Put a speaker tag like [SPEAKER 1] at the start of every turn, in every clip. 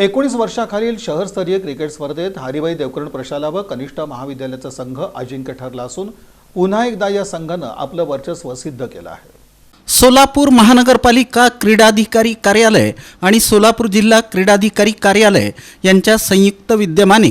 [SPEAKER 1] एकोणीस वर्षाखालील शहरस्तरीय क्रिकेट स्पर्धेत हरिभाई देवकरण प्रशाला व कनिष्ठ महाविद्यालयाचा संघ अजिंक्य ठरला असून पुन्हा एकदा या संघानं आपलं वर्चस्व सिद्ध केलं आहे.
[SPEAKER 2] सोलापूर महानगरपालिका क्रीडाधिकारी कार्यालय आणि सोलापूर जिल्हा क्रीडाधिकारी कार्यालय यांच्या संयुक्त विद्यमाने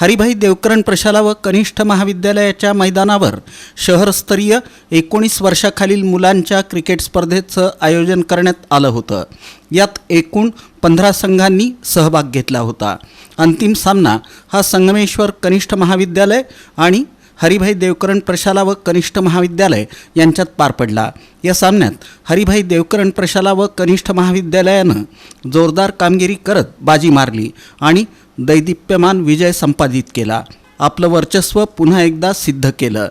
[SPEAKER 2] हरिभाई देवकरण प्रशाला व कनिष्ठ महाविद्यालयाच्या मैदानावर शहरस्तरीय एकोणीस वर्षाखालील मुलांच्या क्रिकेट स्पर्धेचं आयोजन करण्यात आलं होतं. यात एकूण पंधरा संघांनी सहभाग घेतला होता. अंतिम सामना हा संगमेश्वर कनिष्ठ महाविद्यालय आणि हरिभाई देवकरण प्रशाला व कनिष्ठ महाविद्यालय यांच्यात पार पडला. या सामन्यात हरिभाई देवकरण प्रशाला व कनिष्ठ महाविद्यालयानं जोरदार कामगिरी करत बाजी मारली आणि दैदिप्यमान विजय संपादित केला. आपलं वर्चस्व पुन्हा एकदा सिद्ध केलं.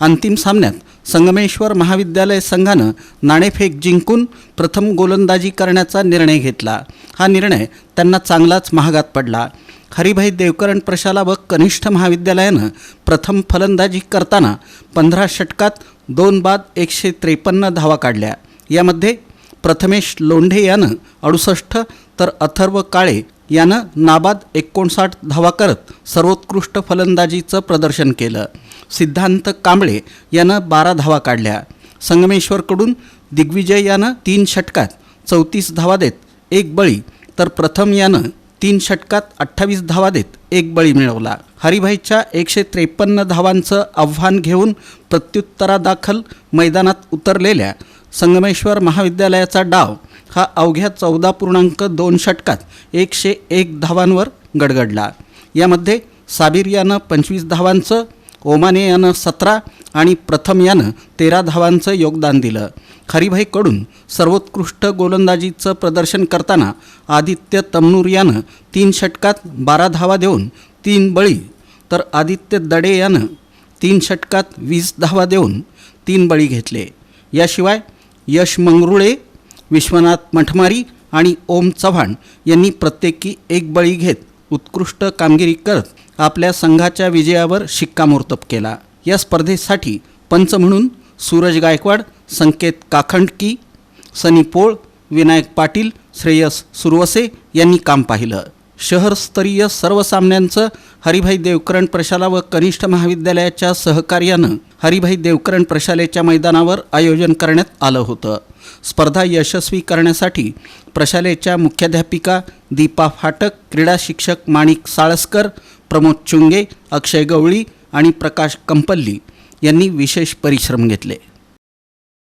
[SPEAKER 2] अंतिम सामन्यात संगमेश्वर महाविद्यालय संघानं नाणेफेक जिंकून प्रथम गोलंदाजी करण्याचा निर्णय घेतला. हा निर्णय त्यांना चांगलाच महागात पडला. हरिभाई देवकरण प्रशाला व कनिष्ठ महाविद्यालयानं प्रथम फलंदाजी करताना पंधरा षटकात दोन बाद एकशे त्रेपन्न धावा काढल्या. यामध्ये प्रथमेश लोंढे यानं अडुसष्ट तर अथर्व काळे यानं नाबाद एकोणसाठ धावा करत सर्वोत्कृष्ट फलंदाजीचं प्रदर्शन केलं. सिद्धांत कांबळे यानं बारा धावा काढल्या. संगमेश्वरकडून दिग्विजय यानं तीन षटकात चौतीस धावा देत एक बळी तर प्रथम यानं तीन षटकात अठ्ठावीस धावा देत एक बळी मिळवला. हरिभाईच्या एकशे त्रेपन्न धावांचं आव्हान घेऊन प्रत्युत्तरादाखल मैदानात उतरलेल्या संगमेश्वर महाविद्यालयाचा डाव हा अवघ्या चौदा पूर्णांक दोन षटकात एकशे एक धावांवर गडगडला. यामध्ये साबिर यानं पंचवीस धावांचं ओमाने यानं सतरा आणि प्रथम यानं तेरा धावांचं योगदान दिलं. हरिभाईकडून सर्वोत्कृष्ट गोलंदाजीचं प्रदर्शन करताना आदित्य तमनूर यानं तीन षटकात बारा धावा देऊन तीन बळी तर आदित्य दडे यानं तीन षटकात वीस धावा देऊन तीन बळी घेतले. याशिवाय यश मंगरुळे विश्वनाथ मठमारी आणि ओम चव्हाण यांनी प्रत्येकी एक बळी घेत उत्कृष्ट कामगिरी करत आपल्या संघाच्या विजयावर शिक्कामोर्तब केला. या स्पर्धेसाठी पंच म्हणून सूरज गायकवाड संकेत काखंडकी सनी पोळ विनायक पाटील श्रेयस सुरवसे यांनी काम पाहिलं. शहरस्तरीय सर्व सामन्यांचं हरिभाई देवकरण प्रशाला व कनिष्ठ महाविद्यालयाच्या सहकार्यानं हरिभाई देवकरण प्रशालेच्या मैदानावर आयोजन करण्यात आलं होतं. स्पर्धा यशस्वी करण्यासाठी प्रशालेच्या मुख्याध्यापिका दीपा फाटक क्रीडा शिक्षक माणिक साळसकर प्रमोद चुंगे अक्षय गवळी आणि प्रकाश कंपल्ली यांनी विशेष परिश्रम घेतले.